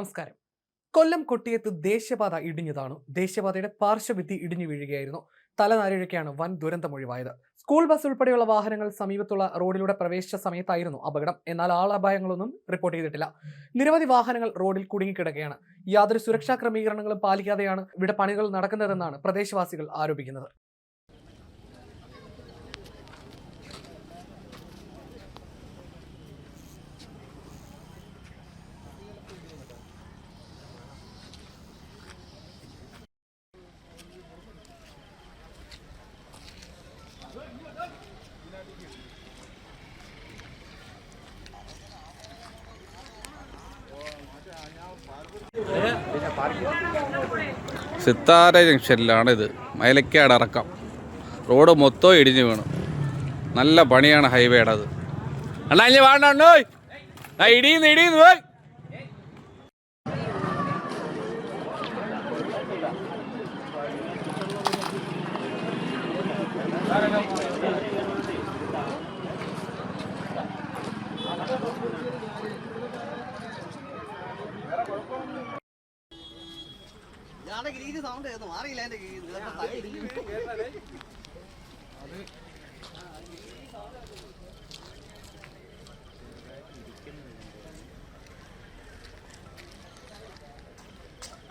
നമസ്കാരം. കൊല്ലം കൊട്ടിയത്ത് ദേശീയപാത ഇടിഞ്ഞതാണ്. ദേശീയപാതയുടെ പാർശ്വഭിത്തി ഇടിഞ്ഞു വീഴുകയായിരുന്നു. തലനാരിഴയ്ക്കാണ് വൻ ദുരന്തമൊഴിവായത് സ്കൂൾ ബസ് ഉൾപ്പെടെയുള്ള വാഹനങ്ങൾ സമീപത്തുള്ള റോഡിലൂടെ പ്രവേശിച്ച സമയത്തായിരുന്നു അപകടം. എന്നാൽ ആളപായങ്ങളൊന്നും റിപ്പോർട്ട് ചെയ്തിട്ടില്ല. നിരവധി വാഹനങ്ങൾ റോഡിൽ കുടുങ്ങിക്കിടക്കുകയാണ്. യാതൊരു സുരക്ഷാ ക്രമീകരണങ്ങളും പാലിക്കാതെയാണ് ഇവിടെ പണികൾ നടക്കുന്നതെന്നാണ് പ്രദേശവാസികൾ ആരോപിക്കുന്നത്. സിത്താര ഇത് മൈലക്കാട് ഇറക്കം റോഡ് മൊത്തം ഇടിഞ്ഞു വീണു. നല്ല പണിയാണ് ഹൈവേയുടെ അത്. അണ്ണാ ഇനി വേണ്ടോ ഇടിയുന്നു ഇടിയുന്നു പോയ് ഞാന്റെ ഗ്രീസ് സൗണ്ട് മാറിയില്ല എന്റെ